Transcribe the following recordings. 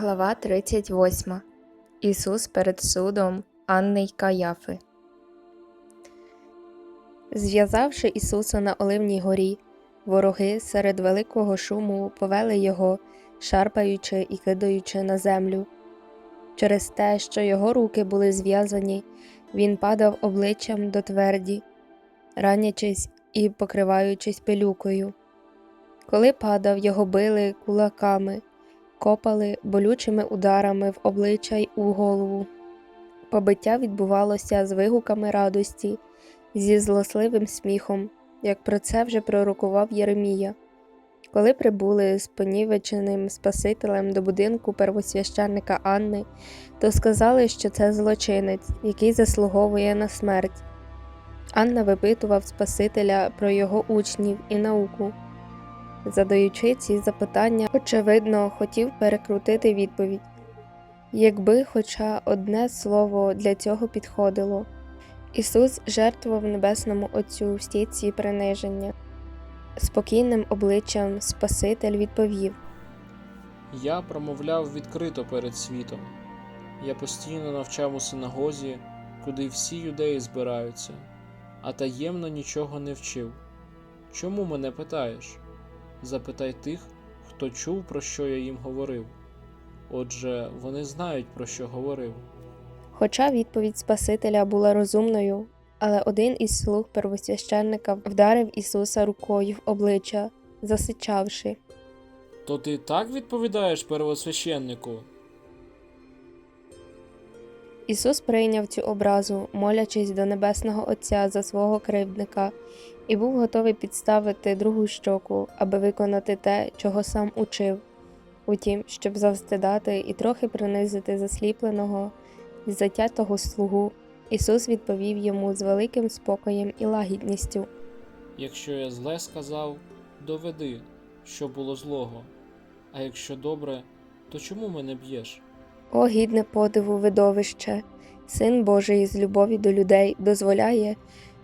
Глава 38. Ісус перед судом Анни й Каяфи. Зв'язавши Ісуса на Оливній горі, вороги серед великого шуму повели його, шарпаючи і кидаючи на землю. Через те, що його руки були зв'язані, він падав обличчям до тверді, ранячись і покриваючись пилюкою. Коли падав, його били кулаками копали болючими ударами в обличчя й у голову. Побиття відбувалося з вигуками радості, зі злосливим сміхом, як про це вже пророкував Єремія. Коли прибули з понівеченим Спасителем до будинку первосвященника Анни, то сказали, що це злочинець, який заслуговує на смерть. Анна випитував Спасителя про його учнів і науку. Задаючи ці запитання, очевидно, хотів перекрутити відповідь, якби хоча одне слово для цього підходило. Ісус жертвував Небесному Отцю всі ці приниження. Спокійним обличчям Спаситель відповів Я промовляв відкрито перед світом. Я постійно навчав у синагозі, куди всі юдеї збираються, а таємно нічого не вчив. Чому мене питаєш? Запитай тих, хто чув, про що я їм говорив. Отже, вони знають, про що говорив. Хоча відповідь Спасителя була розумною, але один із слуг первосвященника вдарив Ісуса рукою в обличчя, засичавши. То ти так відповідаєш первосвященнику? Ісус прийняв цю образу, молячись до Небесного Отця за свого кривдника, і був готовий підставити другу щоку, аби виконати те, чого сам учив. Утім, щоб завстидати і трохи принизити засліпленого і затятого слугу, Ісус відповів йому з великим спокоєм і лагідністю. Якщо я зле сказав, доведи, що було злого. А якщо добре, то чому мене б'єш? О, гідне подиву видовище! Син Божий з любові до людей дозволяє,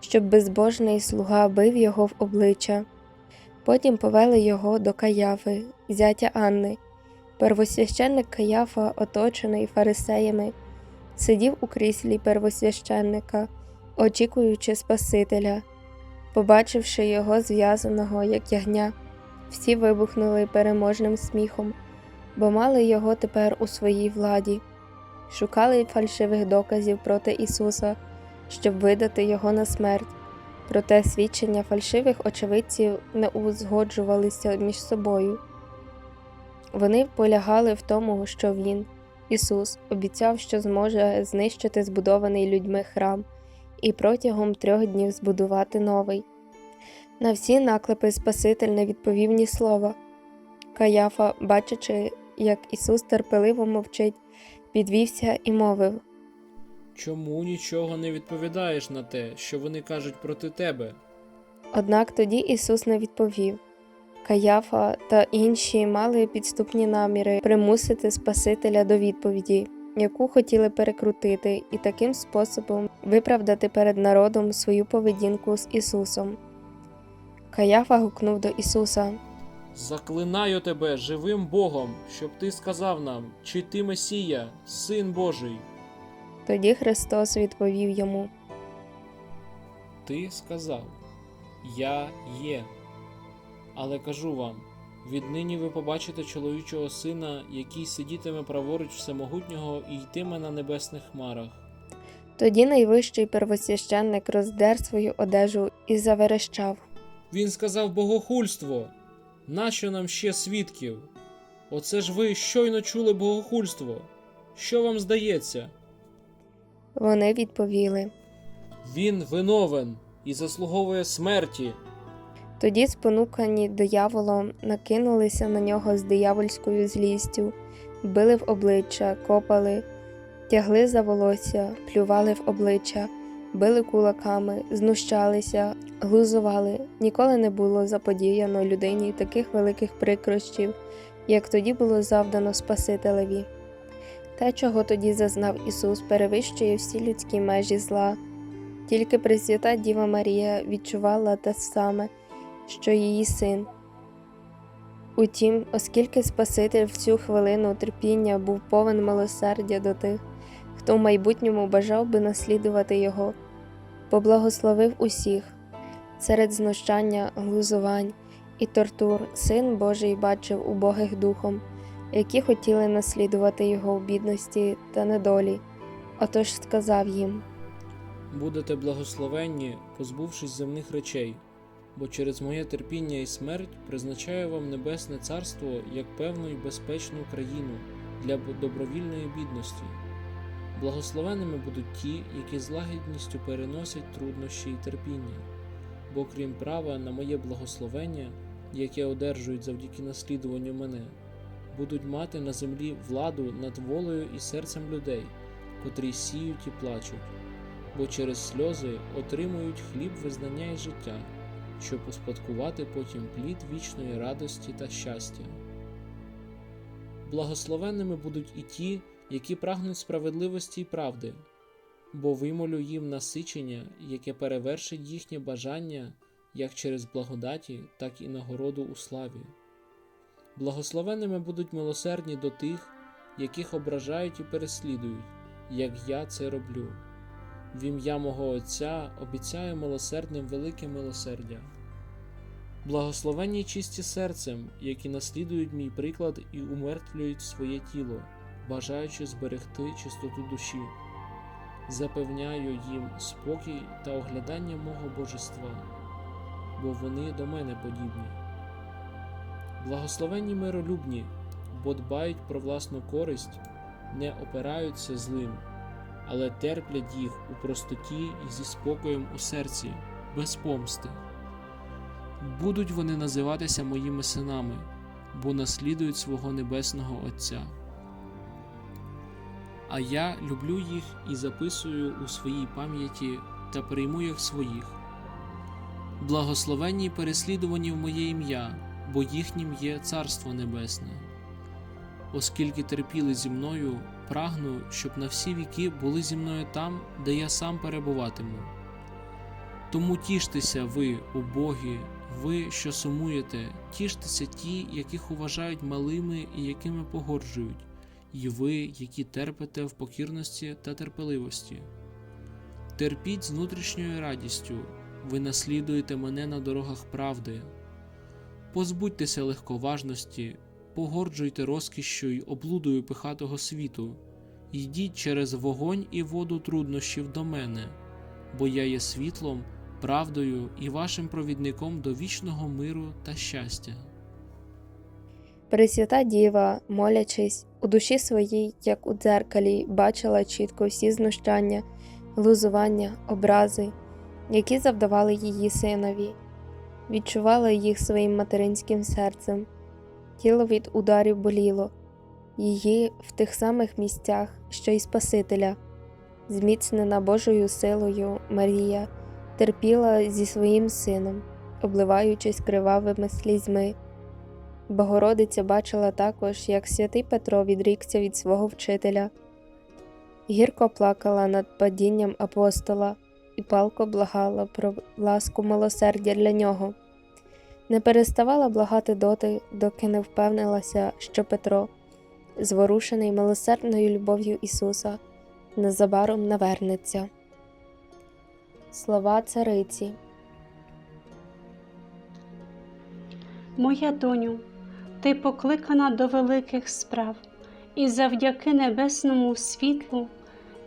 щоб безбожний слуга бив його в обличчя. Потім повели його до Каяфи, зятя Анни. Первосвященник Каяфа, оточений фарисеями, сидів у кріслі первосвященника, очікуючи Спасителя. Побачивши його зв'язаного, як ягня, всі вибухнули переможним сміхом, бо мали його тепер у своїй владі, шукали фальшивих доказів проти Ісуса, щоб видати його на смерть. Проте свідчення фальшивих очевидців не узгоджувалися між собою. Вони полягали в тому, що Він, Ісус, обіцяв, що зможе знищити збудований людьми храм і протягом трьох днів збудувати новий. На всі наклепи Спаситель не відповів ні слова. Каяфа, бачачи, як Ісус терпеливо мовчить, підвівся і мовив Чому нічого не відповідаєш на те, що вони кажуть проти тебе? Однак тоді Ісус не відповів. Каяфа та інші мали підступні наміри примусити Спасителя до відповіді, яку хотіли перекрутити, і таким способом виправдати перед народом свою поведінку з Ісусом. Каяфа гукнув до Ісуса Заклинаю тебе живим Богом, щоб ти сказав нам, чи ти Месія, Син Божий. Тоді Христос відповів йому Ти сказав, Я є. Але кажу вам: віднині ви побачите чоловічого сина, який сидітиме праворуч всемогутнього і йтиме на небесних хмарах. Тоді найвищий первосвященник роздер свою одежу і заверещав. Він сказав богохульство. Нащо нам ще свідків? Оце ж ви щойно чули богохульство. Що вам здається? Вони відповіли. Він виновен і заслуговує смерті. Тоді, спонукані дияволом, накинулися на нього з диявольською злістю, били в обличчя, копали, тягли за волосся, плювали в обличчя, били кулаками, знущалися, глузували. Ніколи не було заподіяно людині таких великих прикрощів, як тоді було завдано Спасителеві. Те, чого тоді зазнав Ісус, перевищує всі людські межі зла. Тільки Пресвята Діва Марія відчувала те саме, що її син. Утім, оскільки Спаситель в цю хвилину терпіння був повен милосердя до тих, хто в майбутньому бажав би наслідувати його, поблагословив усіх. Серед знущання, глузувань і тортур Син Божий бачив убогих духом, які хотіли наслідувати його в бідності та недолі. Отож сказав їм. Будете благословенні, позбувшись земних речей, бо через моє терпіння і смерть призначаю вам небесне царство як певну і безпечну країну для добровільної бідності. Благословенними будуть ті, які з лагідністю переносять труднощі і терпіння, бо крім права на моє благословення, яке одержують завдяки наслідуванню мене, будуть мати на землі владу над волею і серцем людей, котрі сіють і плачуть бо через сльози отримують хліб визнання і життя, щоб успадкувати потім плід вічної радості та щастя. Благословенними будуть і ті, які прагнуть справедливості і правди, бо вимолю їм насичення, яке перевершить їхнє бажання як через благодаті, так і нагороду у славі. Благословенними будуть милосердні до тих, яких ображають і переслідують, як я це роблю. В ім'я мого Отця обіцяю милосердним велике милосердя. Благословенні чисті серцем, які наслідують мій приклад і умертвлюють своє тіло, бажаючи зберегти чистоту душі. Запевняю їм спокій та оглядання мого божества, бо вони до мене подібні. Благословенні миролюбні, бо дбають про власну користь, не опираються злим але терплять їх у простоті і зі спокоєм у серці, без помсти. Будуть вони називатися моїми синами, бо наслідують свого небесного Отця. А я люблю їх і записую у своїй пам'яті та прийму їх своїх. Благословенні переслідувані в моє ім'я, бо їхнім є Царство Небесне. Оскільки терпіли зі мною, прагну, щоб на всі віки були зі мною там, де я сам перебуватиму. Тому тіштеся ви, убогі, ви, що сумуєте, тіштеся ті, яких уважають малими і якими погоджують, і ви, які терпите в покірності та терпеливості. Терпіть з внутрішньою радістю, ви наслідуєте мене на дорогах правди. Позбудьтеся легковажності, погорджуйте розкішшю й облудою пихатого світу, йдіть через вогонь і воду труднощів до мене, бо я є світлом, правдою і вашим провідником до вічного миру та щастя. Пресвята Діва, молячись, у душі своїй, як у дзеркалі, бачила чітко всі знущання, глузування, образи, які завдавали її синові, відчувала їх своїм материнським серцем. Тіло від ударів боліло, її в тих самих місцях, що й Спасителя. Зміцнена Божою силою, Марія терпіла зі своїм сином, обливаючись кривавими слізьми. Богородиця бачила також, як святий Петро відрікся від свого вчителя, гірко плакала над падінням апостола і палко благала про ласку милосердя для нього. Не переставала благати доти, доки не впевнилася, що Петро, зворушений милосердною любов'ю Ісуса, незабаром навернеться. Слова цариці Моя доню, ти покликана до великих справ, і завдяки небесному світлу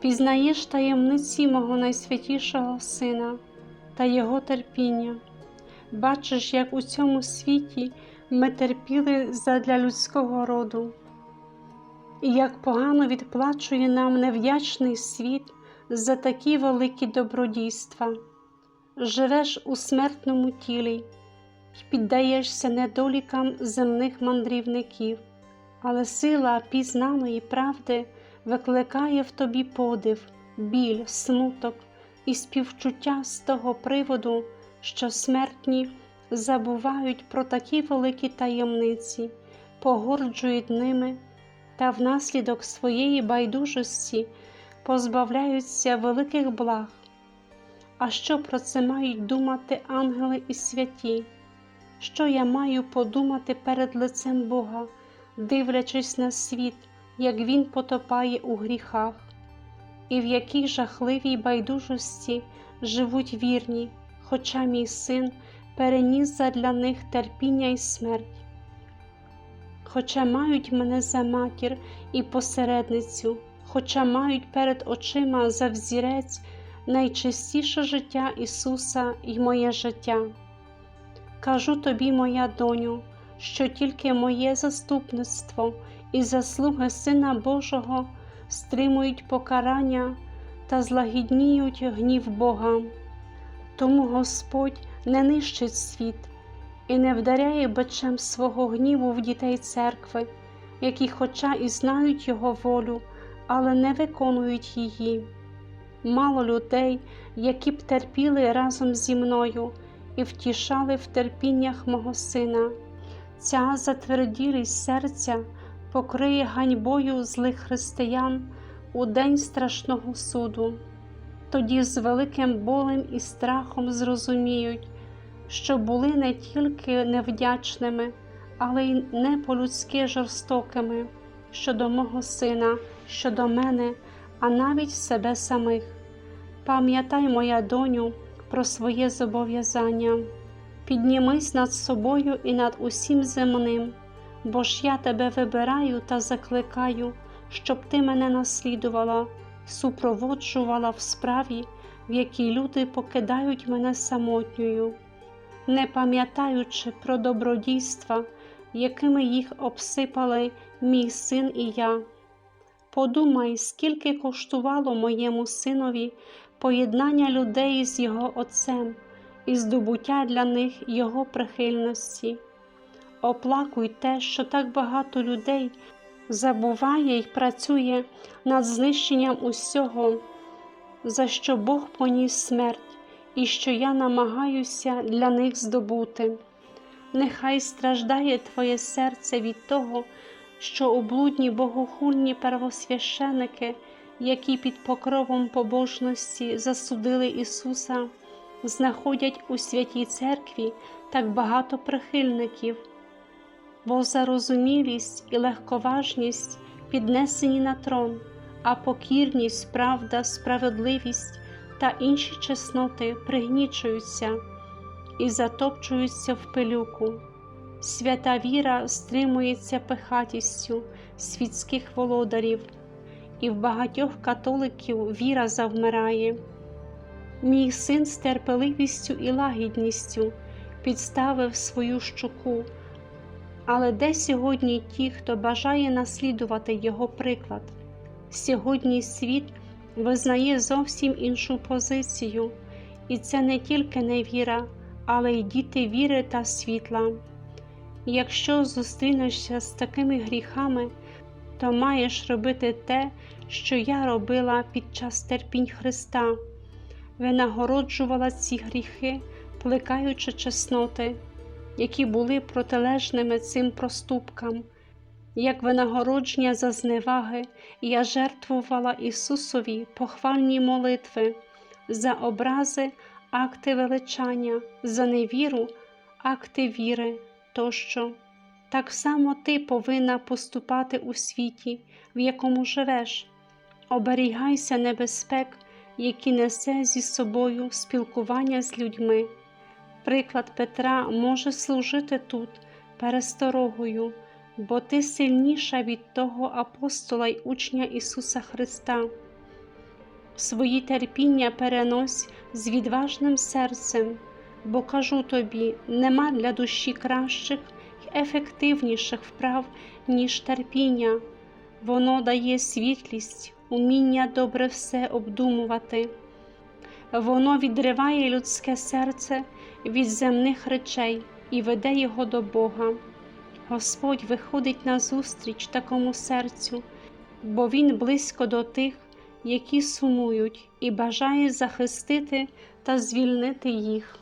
пізнаєш таємниці мого найсвятішого Сина та Його терпіння. Бачиш, як у цьому світі ми терпіли задля людського роду, і як погано відплачує нам невдячний світ за такі великі добродійства. Живеш у смертному тілі й піддаєшся недолікам земних мандрівників, але сила пізнаної правди викликає в тобі подив, біль, смуток і співчуття з того приводу, що смертні забувають про такі великі таємниці, погорджують ними та внаслідок своєї байдужості позбавляються великих благ. А що про це мають думати ангели і святі? Що я маю подумати перед лицем Бога, дивлячись на світ, як Він потопає у гріхах, і в якій жахливій байдужості живуть вірні, хоча мій син переніс задля них терпіння і смерть. Хоча мають мене за матір і посередницю, хоча мають перед очима за взірець найчистіше життя Ісуса і моє життя. Кажу тобі, моя доню, що тільки моє заступництво і заслуги Сина Божого стримують покарання та злагідніють гнів Бога. Тому Господь не нищить світ і не вдаряє бичем свого гніву в дітей церкви, які, хоча і знають Його волю, але не виконують її. Мало людей, які б терпіли разом зі мною і втішали в терпіннях мого сина. Ця затверділість серця покриє ганьбою злих християн у день страшного суду. Тоді з великим болем і страхом зрозуміють, що були не тільки невдячними, але й не по-людськи жорстокими щодо мого сина, щодо мене, а навіть себе самих. Пам'ятай, моя доню, про своє зобов'язання, піднімись над собою і над усім земним, бо ж я тебе вибираю та закликаю, щоб ти мене наслідувала, супроводжувала в справі, в якій люди покидають мене самотньою, не пам'ятаючи про добродійства, якими їх обсипали мій син і я. Подумай, скільки коштувало моєму синові поєднання людей з його Отцем і здобуття для них Його прихильності. Оплакуй те, що так багато людей забуває і працює над знищенням усього, за що Бог поніс смерть, і що я намагаюся для них здобути. Нехай страждає Твоє серце від того, що облудні богохульні первосвященики, які під покровом побожності засудили Ісуса, знаходять у святій церкві так багато прихильників, бо зарозумілість і легковажність піднесені на трон, а покірність, правда, справедливість та інші чесноти пригнічуються і затопчуються в пилюку. Свята віра стримується пихатістю світських володарів, і в багатьох католиків віра завмирає. Мій син з терпеливістю і лагідністю підставив свою щоку, але де сьогодні ті, хто бажає наслідувати його приклад? Сьогодні світ визнає зовсім іншу позицію, і це не тільки невіра, але й діти віри та світла. Якщо зустрінешся з такими гріхами, то маєш робити те, що я робила під час терпінь Христа, винагороджувала ці гріхи, плекаючи чесноти, які були протилежними цим проступкам. Як винагородження за зневаги, я жертвувала Ісусові похвальні молитви за образи, акти величання, за невіру, акти віри тощо. Так само ти повинна поступати у світі, в якому живеш. Оберігайся небезпек, які несе зі собою спілкування з людьми. Приклад Петра може служити тут пересторогою, бо ти сильніша від того апостола й учня Ісуса Христа. Свої терпіння перенось з відважним серцем, бо кажу тобі, нема для душі кращих ефективніших вправ, ніж терпіння. Воно дає світлість, уміння добре все обдумувати. Воно відриває людське серце від земних речей і веде його до Бога. Господь виходить назустріч такому серцю, бо Він близько до тих, які сумують, і бажає захистити та звільнити їх.